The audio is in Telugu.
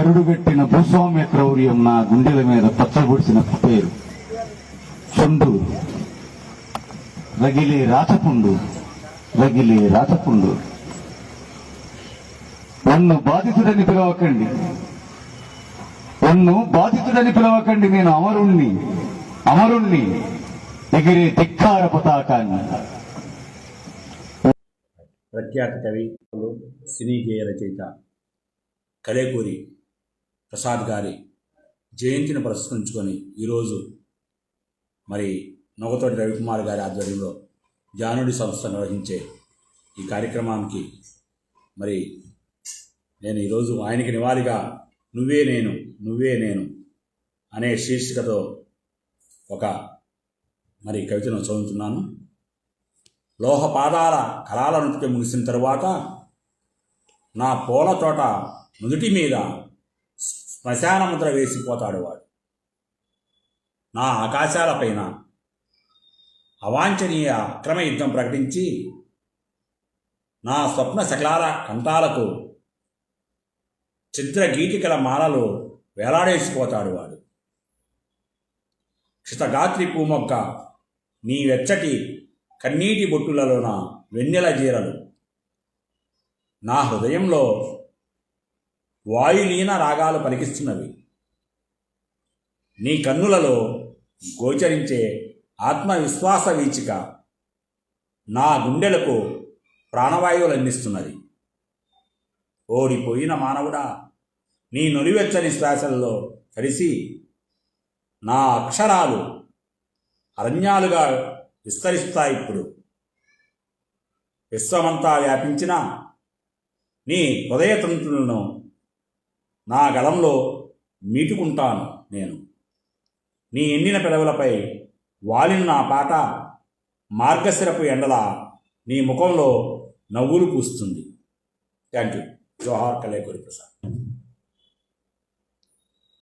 కరుడు పెట్టిన భూస్వామ్య క్రౌర్యం నా గుండెల మీద పచ్చబొడిసిన పేరు. చొండు రగిలే రాచపుండు. రగిలే రాచపుండు. నన్ను బాధితుడని పిలవకండి. నన్ను బాధితుడని పిలవకండి నేను అమరుణ్ణి. అమరుణ్ణి. ఎగిరే ధిక్కార పతాకాన్ని. ప్రఖ్యాత కవి సినీ గేయ రచయిత కలేకూరి. ప్రసాద్ గారి జయంతిని పురస్కరించుకొని ఈరోజు మరి నొగతోటి రవికుమార్ గారి ఆధ్వర్యంలో జానుడి సంస్థ నిర్వహించే ఈ కార్యక్రమానికి మరి నేను ఈరోజు ఆయనకి నివాళిగా నువ్వే నేను నువ్వే నేను అనే శీర్షికతో ఒక మరి కవితను చదువుతున్నాను. లోహ పాదాల కళాల నృత్యం ముగిసిన తరువాత నా పూల తోట నుదుటి మీద శ్మశానముద్ర వేసిపోతాడు వాడు. నా ఆకాశాలపైన అవాంఛనీయ అక్రమ యుద్ధం ప్రకటించి నా స్వప్న సకలాల కంఠాలకు చిత్రగీతికల మాలలు వేలాడేసిపోతాడు వాడు. క్షితగాత్రి పూమొక్క నీ వెచ్చటి కన్నీటి బొట్టులలోన వెన్నెల జీరలు నా హృదయంలో వాయులీన రాగాలు పలికిస్తున్నవి. నీ కన్నులలో గోచరించే ఆత్మవిశ్వాస వీచిక నా గుండెలకు ప్రాణవాయువులు అందిస్తున్నది ఓడిపోయిన మానవుడా నీ నులివెచ్చని శ్వాసల్లో కలిసి నా అక్షరాలు అరణ్యాలుగా విస్తరిస్తాయి ఇప్పుడు. విశ్వమంతా వ్యాపించిన నీ హృదయతంతులను నా గళంలో మీటుకుంటాను నేను. నీ ఎండిన పెదవులపై వాలిన నా పాట మార్గశిరపు ఎండల నీ ముఖంలో నవ్వులు పూస్తుంది. థ్యాంక్ యూ జోహార్ కలేకూరి ప్రసాద్.